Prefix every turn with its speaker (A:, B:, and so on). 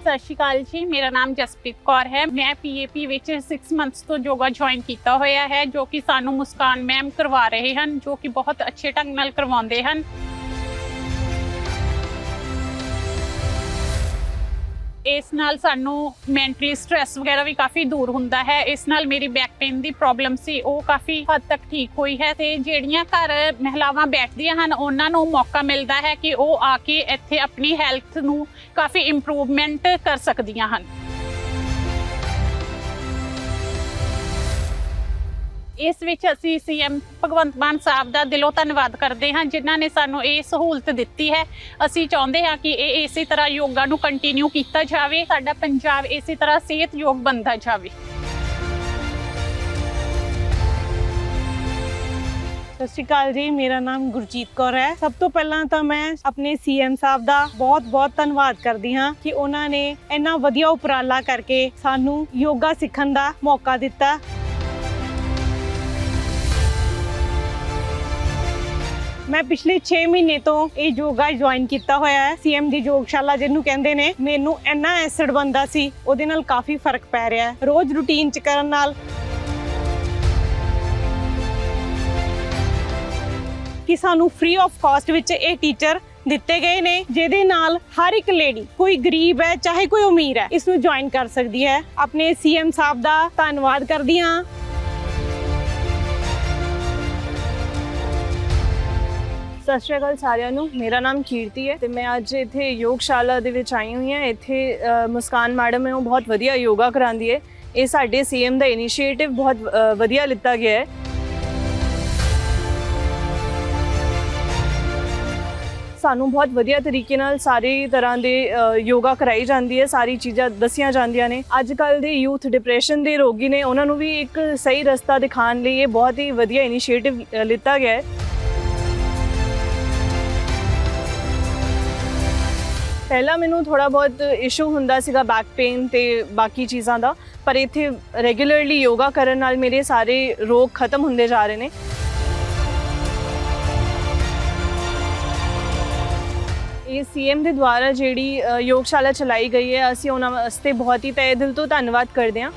A: ਸਤਿ ਸ਼੍ਰੀ ਅਕਾਲ ਜੀ। ਮੇਰਾ ਨਾਮ ਜਸਪ੍ਰੀਤ ਕੌਰ ਹੈ। ਮੈਂ ਪੀਏਪੀ ਵਿੱਚ 6 ਮੰਥਸ ਤੋਂ ਯੋਗਾ ਜੁਆਇਨ ਕੀਤਾ ਹੋਇਆ ਹੈ, ਜੋ ਕਿ ਸਾਨੂੰ ਮੁਸਕਾਨ ਮੈਮ ਕਰਵਾ ਰਹੇ ਹਨ, ਜੋ ਕਿ ਬਹੁਤ ਅੱਛੇ ਢੰਗ ਨਾਲ ਕਰਵਾਉਂਦੇ ਹਨ। ਇਸ ਨਾਲ ਸਾਨੂੰ ਮੈਂਟਲੀ ਸਟ੍ਰੈਸ ਵਗੈਰਾ ਵੀ ਕਾਫੀ ਦੂਰ ਹੁੰਦਾ ਹੈ। ਇਸ ਨਾਲ ਮੇਰੀ ਬੈਕ ਪੇਨ ਦੀ ਪ੍ਰੋਬਲਮ ਸੀ। ਉਹ ਕਾਫੀ ਹੱਦ ਤੱਕ ਠੀਕ ਹੋਈ ਹੈ ਤੇ ਜਿਹੜੀਆਂ ਘਰ ਮਹਿਲਾਵਾਂ ਬੈਠਦੀਆਂ ਹਨ, ਉਹਨਾਂ ਨੂੰ ਮੌਕਾ ਮਿਲਦਾ ਹੈ ਕਿ ਉਹ ਆ ਕੇ ਇੱਥੇ ਆਪਣੀ ਹੈਲਥ ਨੂੰ ਕਾਫੀ ਇੰਪਰੂਵਮੈਂਟ ਕਰ ਸਕਦੀਆਂ ਹਨ। ਇਸ ਵਿੱਚ ਅਸੀਂ ਸੀਐਮ ਭਗਵੰਤ ਮਾਨ ਸਾਹਿਬ ਦਾ ਦਿਲੋਂ ਧੰਨਵਾਦ ਕਰਦੇ ਹਾਂ, ਜਿਨ੍ਹਾਂ ਨੇ ਸਾਨੂੰ ਇਹ ਸਹੂਲਤ ਦਿੱਤੀ ਹੈ। ਅਸੀਂ ਚਾਹੁੰਦੇ ਹਾਂ ਕਿ ਇਹ ਇਸੇ ਤਰ੍ਹਾਂ ਯੋਗਾ ਨੂੰ ਕੰਟੀਨਿਊ ਕੀਤਾ ਜਾਵੇ, ਸਾਡਾ ਪੰਜਾਬ ਇਸੇ ਤਰ੍ਹਾਂ ਸਿਹਤਯੋਗ ਬਣਦਾ ਜਾਵੇ।
B: ਸਤਿ ਸ਼੍ਰੀ ਅਕਾਲ ਜੀ, ਮੇਰਾ ਨਾਮ ਗੁਰਜੀਤ ਕੌਰ ਹੈ। ਸਭ ਤੋਂ ਪਹਿਲਾਂ ਤਾਂ ਮੈਂ ਆਪਣੇ ਸੀਐਮ ਸਾਹਿਬ ਦਾ ਬਹੁਤ-ਬਹੁਤ ਧੰਨਵਾਦ ਕਰਦੀ ਹਾਂ ਕਿ ਉਹਨਾਂ ਨੇ ਇੰਨਾ ਵਧੀਆ ਉਪਰਾਲਾ ਕਰਕੇ ਸਾਨੂੰ ਯੋਗਾ ਸਿੱਖਣ ਦਾ ਮੌਕਾ ਦਿੱਤਾ। ਮੈਂ ਪਿਛਲੇ 6 ਮਹੀਨੇ ਤੋਂ ਇਹ ਯੋਗਾ ਜੁਆਇਨ ਕੀਤਾ ਹੋਇਆ ਹੈ ਸੀਐਮ ਦੀ ਯੋਗਸ਼ਾਲਾ ਜਿਹਨੂੰ ਕਹਿੰਦੇ ਨੇ। ਮੈਨੂੰ ਇੰਨਾ ਐਸਿਡ ਬੰਦਾ ਸੀ, ਉਹਦੇ ਨਾਲ ਕਾਫੀ ਫ਼ਰਕ ਪੈ ਰਿਹਾ ਹੈ। ਰੋਜ਼ ਰੂਟੀਨ ਚ ਕਰਨ ਨਾਲ। ਕਿ ਸਾਨੂੰ ਫ੍ਰੀ ਆਫ ਕਾਸਟ ਵਿੱਚ ਇਹ ਟੀਚਰ ਦਿੱਤੇ ਗਏ ਨੇ, ਜਿਹਦੇ ਨਾਲ ਹਰ ਇੱਕ ਲੇਡੀ ਕੋਈ ਗਰੀਬ ਹੈ, ਚਾਹੇ ਕੋਈ ਅਮੀਰ ਹੈ, ਇਸ ਨੂੰ ਜੁਆਇਨ ਕਰ ਸਕਦੀ ਹੈ। ਆਪਣੇ ਸੀਐਮ ਸਾਹਿਬ ਦਾ ਧੰਨਵਾਦ ਕਰਦੀ ਹਾਂ।
C: ਸਤਿ ਸ਼੍ਰੀ ਅਕਾਲ ਸਾਰਿਆਂ ਨੂੰ। ਮੇਰਾ ਨਾਮ ਕੀਰਤੀ ਹੈ ਤੇ ਮੈਂ ਅੱਜ ਇੱਥੇ ਯੋਗਸ਼ਾਲਾ ਦੇ ਵਿੱਚ ਆਈ ਹੋਈ ਹਾਂ। ਇੱਥੇ ਮੁਸਕਾਨ ਮੈਡਮ ਹੈ, ਉਹ ਬਹੁਤ ਵਧੀਆ ਯੋਗਾ ਕਰਾਉਂਦੀ ਹੈ। ਇਹ ਸਾਡੇ ਸੀਐਮ ਦਾ ਇਨੀਸ਼ੀਏਟਿਵ ਬਹੁਤ ਵਧੀਆ ਲਿੱਤਾ ਗਿਆ ਹੈ। ਸਾਨੂੰ ਬਹੁਤ ਵਧੀਆ ਤਰੀਕੇ ਨਾਲ ਸਾਰੀ ਤਰ੍ਹਾਂ ਦੇ ਯੋਗਾ ਕਰਾਈ ਜਾਂਦੀ ਹੈ, ਸਾਰੀ ਚੀਜ਼ਾਂ ਦੱਸੀਆਂ ਜਾਂਦੀਆਂ ਨੇ। ਅੱਜ ਕੱਲ ਦੇ ਯੂਥ ਡਿਪਰੈਸ਼ਨ ਦੇ ਰੋਗੀ ਨੇ, ਉਹਨਾਂ ਨੂੰ ਵੀ ਇੱਕ ਸਹੀ ਰਸਤਾ ਦਿਖਾਉਣ ਲਈ ਇਹ ਬਹੁਤ ਹੀ ਵਧੀਆ ਇਨੀਸ਼ੀਏਟਿਵ ਲਿੱਤਾ ਗਿਆ ਹੈ। ਪਹਿਲਾਂ ਮੈਨੂੰ ਥੋੜਾ ਬਹੁਤ ਇਸ਼ੂ ਹੁੰਦਾ ਸੀਗਾ ਬੈਕ ਪੇਨ ਤੇ ਬਾਕੀ ਚੀਜ਼ਾਂ ਦਾ ਪਰ ਇੱਥੇ ਰੈਗੂਲਰਲੀ ਯੋਗਾ ਕਰਨ ਨਾਲ ਮੇਰੇ ਸਾਰੇ ਰੋਗ ਖਤਮ ਹੁੰਦੇ ਜਾ ਰਹੇ ਨੇ। ਇਹ ਸੀਐਮ ਦੇ ਦੁਆਰਾ ਜਿਹੜੀ ਅ, ਯੋਗਸ਼ਾਲਾ ਚਲਾਈ ਗਈ ਹੈ ਅਸੀਂ ਉਹਨਾਂ ਵਾਸਤੇ ਬਹੁਤ ਹੀ ਤਹਿ ਦਿਲ ਤੋਂ ਧੰਨਵਾਦ ਕਰਦੇ ਹਾਂ।